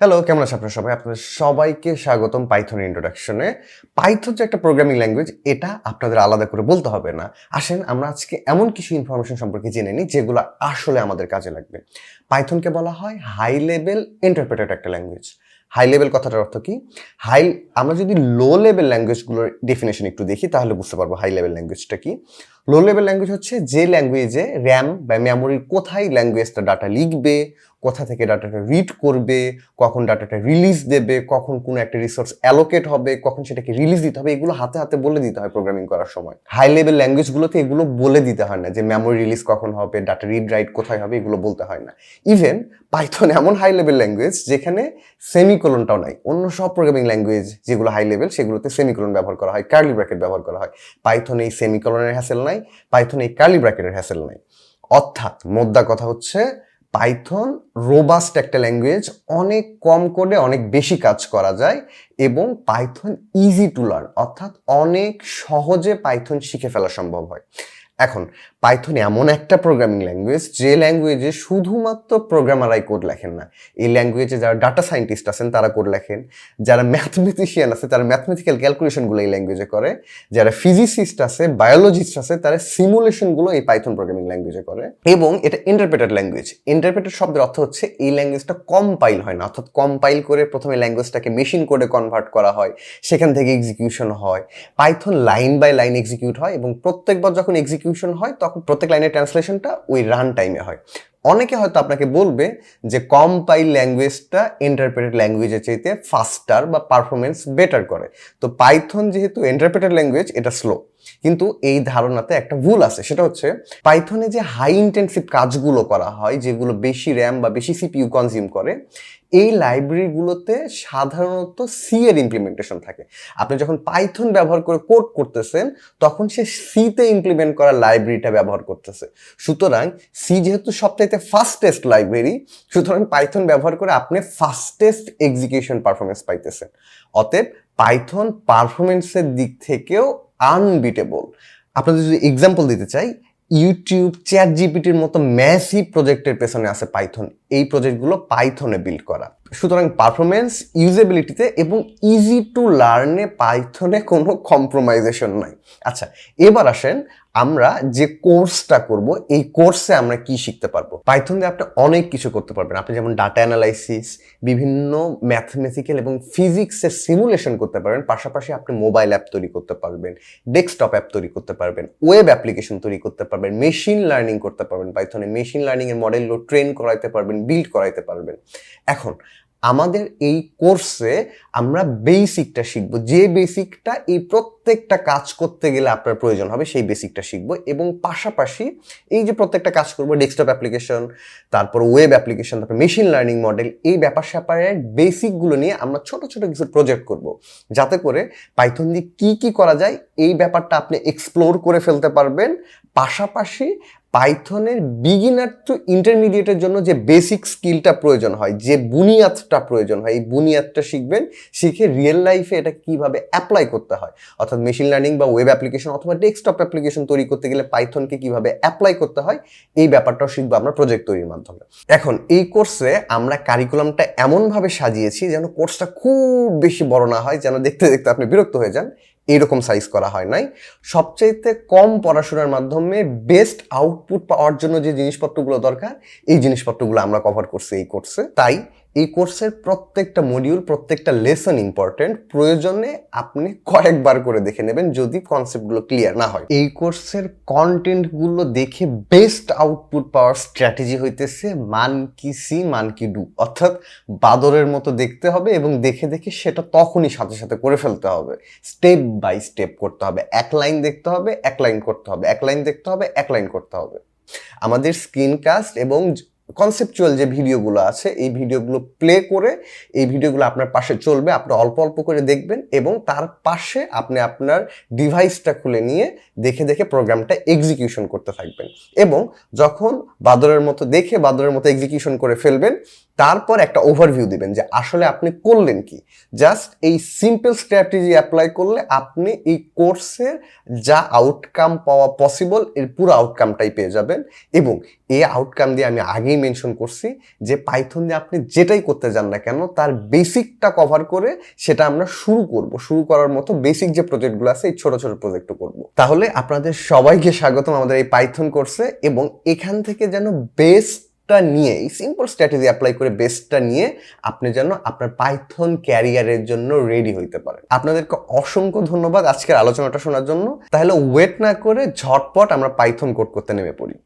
Hello কেমন আছে আপনারা সবাই? আপনাদের সবাইকে স্বাগতম পাইথন ইন্ট্রোডাকশনে পাইথন যে একটা প্রোগ্রামিং ল্যাঙ্গুয়েজ এটা আপনাদের আলাদা করে বলতে হবে না। আসেন, আমরা আজকে এমন কিছু ইনফরমেশন সম্পর্কে জেনে নিই, যেগুলো আসলে আমাদের কাজে লাগবে। পাইথনকে বলা হয় হাই লেভেল ইন্টারপ্রেটেড একটা ল্যাঙ্গুয়েজ হাই লেভেল কথাটার অর্থ কি? হাই আমরা যদি লো লেভেল ল্যাঙ্গুয়েজগুলোর ডেফিনেশন একটু দেখি, তাহলে বুঝতে পারব হাই লেভেল ল্যাঙ্গুয়েজটা কি। লো লেভেল ল্যাঙ্গুয়েজ হচ্ছে যে ল্যাঙ্গুয়েজে র্যাম বা মেমোরির কোথায় ল্যাঙ্গুয়েজটা ডাটা লিখবে, কোথা থেকে ডাটাটা রিড করবে, কখন ডাটাটা রিলিজ দেবে, কখন কোনো একটা রিসোর্স অ্যালোকেট হবে, কখন সেটাকে রিলিজ দিতে হবে, এগুলো হাতে হাতে বলে দিতে হয় প্রোগ্রামিং করার সময়। হাই লেভেল ল্যাঙ্গুয়েজগুলোতে এগুলো বলে দিতে হয় না যে মেমোরি রিলিজ কখন হবে ডাটা রিড রাইট কোথায় হবে, এগুলো বলতে হয় না। ইভেন পাইথন এমন হাই লেভেল ল্যাঙ্গুয়েজ যেখানে সেমিকোলনটাও নাই। অন্য সব প্রোগ্রামিং ল্যাঙ্গুয়েজ যেগুলো হাই লেভেল সেগুলোতে সেমিকোলন ব্যবহার করা হয় কার্লি ব্র্যাকেট ব্যবহার করা হয়। পাইথন এই সেমিকোলনের হ্যাসেল নাই পাইথন এই কার্লি ব্র্যাকেটের হ্যাসেল নাই। অর্থাৎ মোদ্দা কথা হচ্ছে পাইথন রোবাস্ট একটা ল্যাঙ্গুয়েজ অনেক কম করে অনেক বেশি কাজ করা যায় এবং পাইথন ইজি টু লার্ন অর্থাৎ অনেক সহজে পাইথন শিখে ফেলা সম্ভব হয়। এখন পাইথন এমন একটা প্রোগ্রামিং ল্যাঙ্গুয়েজ যে ল্যাঙ্গুয়েজে শুধুমাত্র প্রোগ্রামারাই কোড লেখেন না। এই ল্যাঙ্গুয়েজে যারা ডাটা সায়েন্টিস্ট আছেন, তারা কোড লেখেন। যারা ম্যাথমেটিশিয়ান আছে, তারা ম্যাথমেটিক্যাল ক্যালকুলেশনগুলো এই ল্যাঙ্গুয়েজে করে। যারা ফিজিসিস্ট আছে বায়োলজিস্ট আছে, তারা সিমুলেশনগুলো এই পাইথন প্রোগ্রামিং ল্যাঙ্গুয়েজে করে। এবং এটা ইন্টারপ্রেটেড ল্যাঙ্গুয়েজ ইন্টারপ্রেটেড শব্দের অর্থ হচ্ছে এই ল্যাঙ্গুয়েজটা কম্পাইল হয় না। অর্থাৎ কম্পাইল করে প্রথমে ল্যাঙ্গুয়েজটাকে মেশিন কোডে কনভার্ট করা হয়, সেখান থেকে এক্সিকিউশন হয়। Python line by line execute হয় এবং প্রত্যেকবার যখন এক্সিকিউশন হয়, তখন প্রত্যেক লাইনের ট্রান্সলেশনটা ওই রান টাইমে হয়। অনেকে হয়তো আপনাকে বলবে যে কম্পাইল ল্যাঙ্গুয়েজটা ইন্টারপ্রেটেড ল্যাঙ্গুয়েজের চাইতে ফাস্টার বা পারফরমেন্স বেটার করে। তো পাইথন যেহেতু ইন্টারপ্রেটেড ল্যাঙ্গুয়েজ এটা স্লো কিন্তু এই ধারণাতে একটা ভুল আছে, সেটা হচ্ছে পাইথনে যে হাই ইন্টেন্সিভ কাজগুলো করা হয়, যেগুলো বেশি র্যাম বা বেশি সিপিইউ কনজিউম করে, এই লাইব্রেরিগুলোতে সাধারণত সি এর ইমপ্লিমেন্টেশন থাকে। আপনি যখন পাইথন ব্যবহার করে কোড করতেছেন, তখন সে সিতে ইমপ্লিমেন্ট করা লাইব্রেরিটা ব্যবহার করতেছে। সুতরাং সি যেহেতু সবচাইতে ফাস্টেস্ট লাইব্রেরি সুতরাং পাইথন ব্যবহার করে আপনি ফাস্টেস্ট এক্সিকিউশন পারফরমেন্স পাইতেছেন। অতএব পাইথন পারফরমেন্সের দিক থেকেও আনবিটেবল আপনাদের যদি এক্সাম্পল দিতে চাই ইউটিউব চ্যাট জিপিটির মতো ম্যাসিভ প্রজেক্টের পেছনে আছে পাইথন এই প্রজেক্টগুলো পাইথনে বিল্ড করা। সুতরাং পারফরমেন্স ইউজেবিলিটিতে এবং ইজি টু লার্নে পাইথনে কোনো কম্প্রোমাইজেশন নাই। আচ্ছা এবার আসেন আমরা যে কোর্সটা করব, এই কোর্সে আমরা কি শিখতে পারব? পাইথন দিয়ে আপনি অনেক কিছু করতে পারবেন। আপনি যেমন ডাটা অ্যানালাইসিস বিভিন্ন ম্যাথমেটিক্যাল এবং ফিজিক্সের সিমুলেশন করতে পারবেন। পাশাপাশি আপনি মোবাইল অ্যাপ তৈরি করতে পারবেন ডেস্কটপ অ্যাপ তৈরি করতে পারবেন ওয়েব অ্যাপ্লিকেশন তৈরি করতে পারবেন মেশিন লার্নিং করতে পারবেন পাইথনে মেশিন লার্নিং এর মডেলগুলো ট্রেন করাইতে পারবেন বিল্ড করাইতে পারবেন। এখন আমাদের এই কোর্সে আমরা বেসিকটা শিখব। যে বেসিকটা এই প্রত্যেকটা কাজ করতে গেলে আপনার প্রয়োজন হবে, সেই বেসিকটা শিখব এবং পাশাপাশি এই যে প্রত্যেকটা কাজ করব ডেস্কটপ অ্যাপ্লিকেশন তারপর ওয়েব অ্যাপ্লিকেশন তারপর মেশিন লার্নিং মডেল এই ব্যাপার স্যাপারের বেসিকগুলো নিয়ে আমরা ছোট ছোট কিছু প্রজেক্ট করব। যাতে করে পাইথন দিয়ে কী কী করা যায়, এই ব্যাপারটা আপনি এক্সপ্লোর করে ফেলতে পারবেন। পাশাপাশি পাইথনের বিগিনার টু ইন্টারমিডিয়েটের জন্য যে বেসিক স্কিলটা প্রয়োজন হয়, যে বুনিয়াদটা প্রয়োজন হয়, এই বুনিয়াদটা শিখবেন, শিখে রিয়েল লাইফে এটা কীভাবে অ্যাপ্লাই করতে হয়। অর্থাৎ মেশিন লার্নিং বা ওয়েব অ্যাপ্লিকেশন অথবা ডেস্কটপ অ্যাপ্লিকেশন তৈরি করতে গেলে পাইথনকে কীভাবে অ্যাপ্লাই করতে হয়, এই ব্যাপারটাও শিখব আমরা প্রজেক্ট তৈরির মাধ্যমে। এখন এই কোর্সে আমরা কারিকুলামটা এমনভাবে সাজিয়েছি যেন কোর্সটা খুব বেশি বড় না হয়, যেন দেখতে দেখতে আপনি বিরক্ত হয়ে যান। এইরকম সাইজ করা হয় নাই। সবচাইতে কম পড়াশোনার মাধ্যমে বেস্ট আউটপুট পাওয়ার জন্য যে জিনিসপত্রগুলো দরকার, এই জিনিসপত্রগুলো আমরা কভার করছি, এই কোর্সে তাই এই কোর্সের প্রত্যেকটা মডিউল প্রত্যেকটা লেসন ইম্পর্টেন্ট প্রয়োজনে আপনি কয়েকবার করে দেখে নেবেন যদি কনসেপ্টগুলো ক্লিয়ার না হয়। এই কোর্সের কন্টেন্টগুলো দেখে বেস্ট আউটপুট পাওয়ার স্ট্র্যাটেজি হইতেছে মান কি সি, মান কি ডু। অর্থাৎ বাদরের মতো দেখতে হবে এবং দেখে দেখে সেটা তখনই সাথে সাথে করে ফেলতে হবে। স্টেপ বাই স্টেপ করতে হবে। এক লাইন দেখতে হবে, এক লাইন করতে হবে। এক লাইন দেখতে হবে, এক লাইন করতে হবে। আমাদের স্ক্রিনকাস্ট এবং কনসেপচুয়াল যে ভিডিওগুলো আছে, এই ভিডিওগুলো প্লে করে, এই ভিডিওগুলো আপনার পাশে চলবে, আপনি অল্প অল্প করে দেখবেন এবং তার পাশে আপনি আপনার ডিভাইসটা খুলে নিয়ে দেখে দেখে প্রোগ্রামটা এক্সিকিউশন করতে থাকবেন। এবং যখন বাদরের মতো দেখে বাদরের মতো এক্সিকিউশন করে ফেলবেন, তারপর একটা ওভারভিউ দিবেন যে আসলে আপনি করলেন কি? জাস্ট এই সিম্পল স্ট্র্যাটেজি অ্যাপ্লাই করলে আপনি এই কোর্সের যা আউটকাম পাওয়া পসিবল এর পুরো আউটকামটাই পেয়ে যাবেন এবং এই আউটকাম দিয়ে আমি আগেই আগেই মেনশন করছি যে পাইথন দিয়ে আপনি যেটাই করতে যান না কেন, তার বেসিকটা কভার করে সেটা আমরা শুরু করব। শুরু করার মতো বেসিক যে প্রজেক্টগুলো আছে, এই ছোট ছোট প্রজেক্টও করব। তাহলে আপনাদের সবাইকে স্বাগতম আমাদের এই পাইথন কোর্সে এবং এখান থেকে যেন বেস্টটা নিয়ে, এই সিম্পল স্ট্র্যাটেজি অ্যাপ্লাই করে বেস্টটা নিয়ে আপনি যেন আপনার পাইথন ক্যারিয়ারের জন্য রেডি হইতে পারেন। আপনাদেরকে অসংখ্য ধন্যবাদ আজকের আলোচনাটা শোনার জন্য। তাহলে ওয়েট না করে ঝটপট আমরা পাইথন কোড করতে নেমে পড়ি।